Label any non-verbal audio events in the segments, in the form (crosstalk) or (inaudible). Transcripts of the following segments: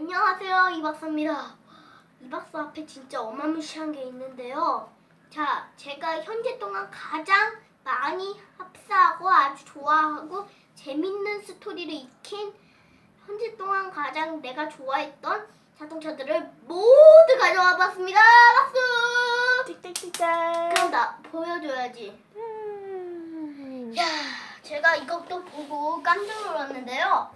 안녕하세요 이 박사입니다. 이 박사 앞에 진짜 어마무시한 게 있는데요. 자, 제가 현재 동안 가장 많이 합사하고 아주 좋아하고 재밌는 스토리를 익힌 현재 동안 가장 내가 좋아했던 자동차들을 모두 가져와 봤습니다. 박수! 그럼 나 보여줘야지. 음. 야, 제가 이것도 보고 깜짝 놀랐는데요.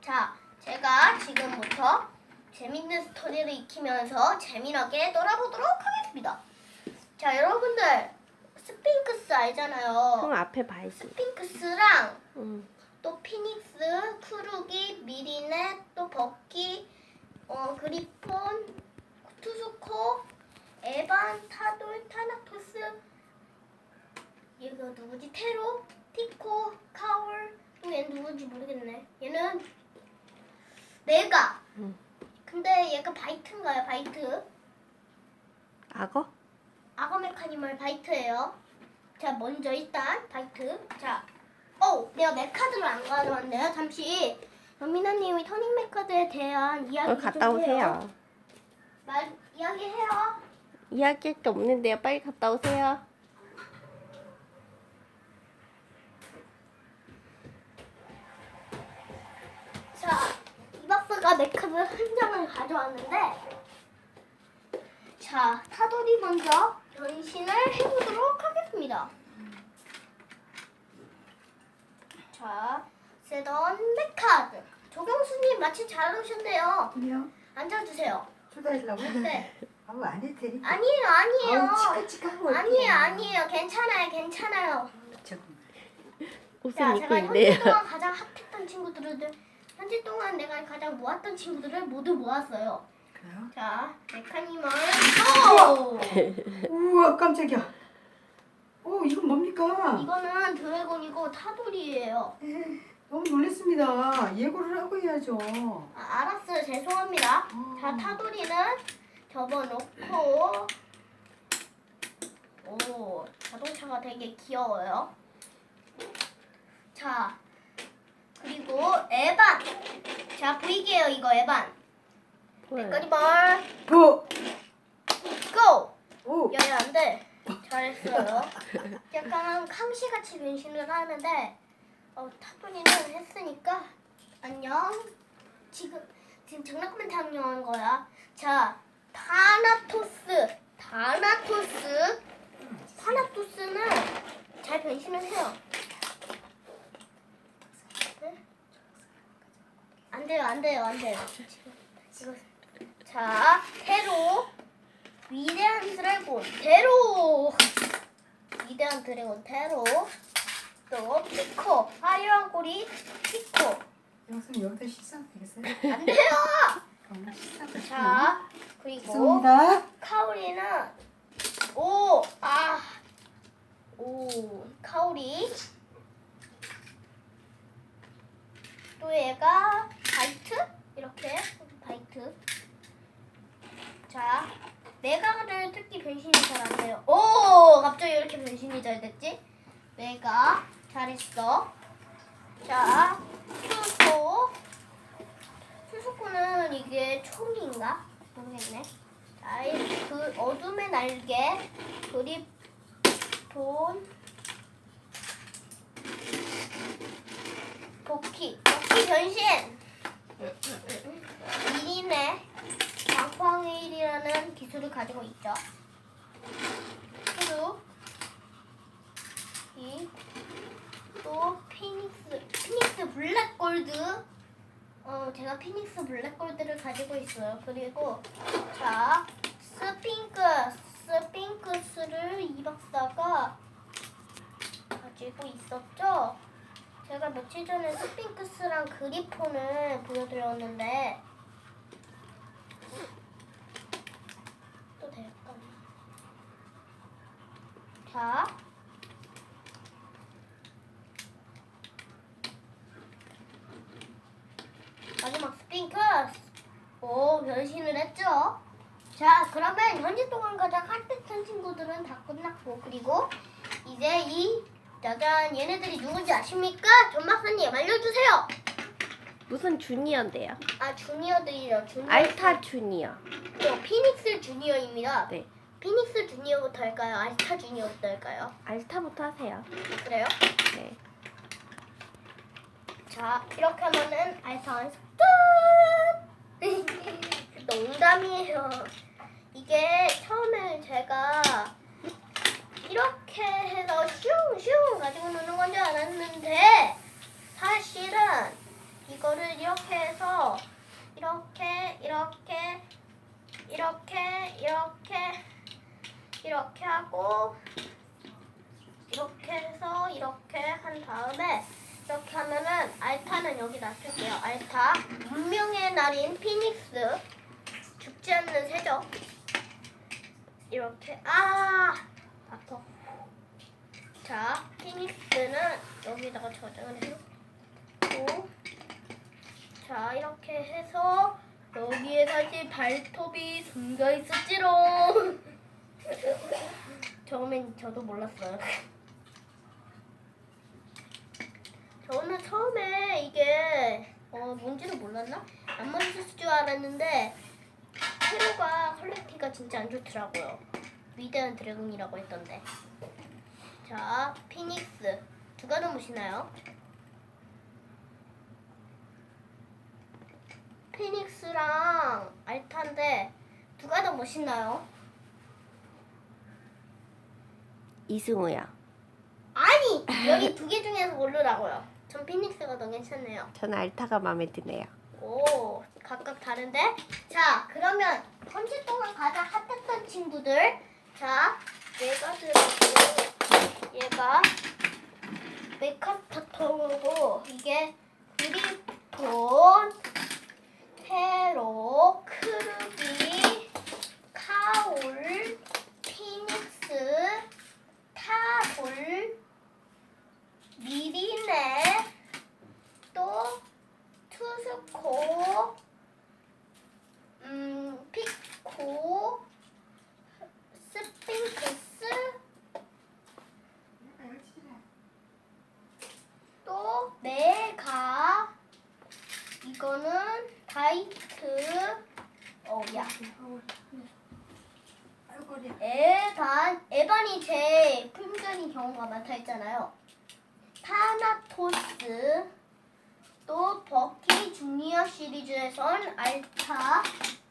자, 제가 지금부터 재밌는 스토리를 익히면서 재미나게 놀아보도록 하겠습니다. 자, 여러분들 스핑크스 알잖아요. 형 앞에 봐야지. 스핑크스랑 응. 또 피닉스, 크루기, 미리넷, 또 버키, 어, 그리폰, 투스코, 에반, 타돌, 타나토스, 얘가 누구지? 테로, 티코, 카울, 또 얘는 누군지 모르겠네. 얘는 메가. 응. 근데 얘가 바이트인가요? 바이트? 악어? 악어 메카니멀 바이트예요. 자, 먼저 일단 바이트. 자, 어, 내가 메카드를 안 가져왔네요. 잠시 연민아님이 터닝 메카드에 대한 이야기 어, 좀 갔다 해요. 오세요. 말 이야기해요. 이야기할 게 없는데요. 빨리 갔다 오세요. 자, 이 박스가 메카드 한 장을 가져왔는데, 자, 타돌이 먼저 변신을 해보도록 하겠습니다. 자, 세던 메카드. 조경수님 마침 잘 오셨네요. 그래요? 앉아주세요. 초대하려고? 네. 아우 안 해도 되니까 아니에요, 아니에요. 아우 치카치카하고 아니에요, 아니에요. 괜찮아요, 괜찮아요. 자, 입고 제가 현재 있네요. 동안 가장 핫했던 친구들을 현재 동안 내가 가장 모았던 친구들을 모두 모았어요. 그래요? 자, 메카니멀 고! 우와 깜짝이야 오 이건 뭡니까? 이거는 드래곤이고 타돌이에요. 너무 놀랐습니다 예고를 하고 해야죠 아, 알았어요. 죄송합니다. 어. 자, 타돌이는 접어놓고 오, 자동차가 되게 귀여워요. 자, 그리고 에반. 자, 보이게요, 이거 에반. 보여요. 메카니멀 부! 고! 오! 야야 안 돼. 잘했어요. 약간 캉시같이 변신을 하는데 어, 타돌이는 했으니까 안녕. 지금 지금 장난꾸러기 당뇨한 거야. 자, 타나토스. 타나토스. 타나토스는 잘 변신을 해요. 네? 안 돼요, 안 돼요, 안 돼요. 이거 자, 테로. 위대한 드래곤 테로. 위대한 드래곤 테로. 또 피코. 화려한 꼬리 피코. 영수님 여기다 식사하면 되겠어요? 안 돼요! 그럼 자 그리고 죄송합니다. 카오리는 오 아 오 카오리. 또 얘가 바이트? 이렇게. 바이트. 자 메가를 특히 변신이 잘 안 돼요. 오! 갑자기 이렇게 변신이 잘 됐지? 메가 잘했어. 자 수소 수소코는 이게 총인가? 모르겠네. 자, 이그 어둠의 날개 그립 돈 도끼 도끼 변신 미리네 광포항일이라는 기술을 가지고 있죠. 그리고 이또 피닉스 피닉스 블랙 골드. 어 제가 피닉스 블랙 골드를 가지고 있어요. 그리고 자 스핑크 스핑크스를 이 박사가 가지고 있었죠 제가 며칠 전에 스핑크스랑 그리폰을 보여드렸는데 또 될까? 자, 마지막 스핑크스. 오, 변신을 했죠? 자, 그러면 현재 동안 가장 핫했던 친구들은 다 끝났고, 그리고 이제 이 짜잔 얘네들이 누군지 아십니까? 전 박사님 알려주세요. 무슨 주니어인데요? 아 주니어들이요. 주니어. 알타 주니어. 어, 피닉스 주니어입니다. 네. 피닉스 주니어부터 할까요? 알타 주니어부터 할까요? 알타부터 하세요. 그래요? 네. 자 이렇게 하면은 알타 완성 끝! (laughs) 농담이에요. 이게 처음에 제가 이렇게 해서 슝슝 가지고 노는 건 줄 알았는데 사실은 이거를 이렇게 해서 이렇게 이렇게 이렇게 이렇게 이렇게 하고 이렇게 해서 이렇게 한 다음에 이렇게 하면은 알타는 여기 놔둘게요. 알타. 운명의 날인 피닉스. 죽지 않는 새적. 이렇게. 아 아파. 자 피닉스는 여기다가 저장을 해놓고 자 이렇게 해서 여기에 사실 발톱이 숨겨 있었지롱. (laughs) 처음엔 저도 몰랐어요. (laughs) 저는 처음에 이게 어 뭔지도 몰랐나? 안 맞을 줄 알았는데 테로가 퀄리티가 진짜 안 좋더라고요. 위대한 드래곤이라고 했던데. 자, 피닉스 누가 더 무시나요? 피닉스랑 알타인데 누가 더 멋있나요? 이승우요. 아니 여기 (laughs) 두 개 중에서 고르라고요. 전 피닉스가 더 괜찮네요. 저는 알타가 마음에 드네요. 오, 각각 다른데? 자, 그러면 3주 동안 가장 핫했던 친구들. 자, 얘가 들었고, 얘가 메카타토고, 이게 그리폰, 테로, 크루비, 카올, 피닉스, 타볼, 미리네, 또 투스코, 음, 피코, 스핑크스, 또 메가, 이거는 다이트, 어, 야, 에반, 에반이 제 품절인 경우가 많다 했잖아요. 타나토스, 또 버키 주니어 시리즈에선 알타,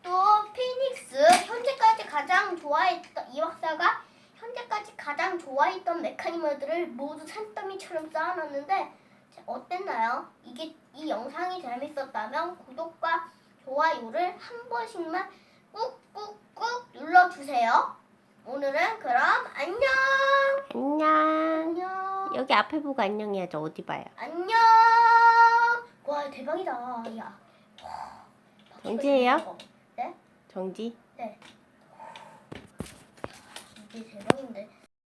또 피닉스, 현재까지 가장 좋아했던 이 박사가 현재까지 가장 좋아했던 메카니멀들을 모두 산더미처럼 쌓아놨는데 어땠나요? 이게 이 영상이 재밌었다면 구독과 좋아요를 한 번씩만 꾹꾹꾹 눌러주세요. 오늘은 그럼 안녕. 안녕. 안녕. 여기 앞에 보고 안녕해야죠. 어디 봐요? 안녕. 와 대박이다. 야. 정지예요? 네? 정지. 네. 이게 대박인데.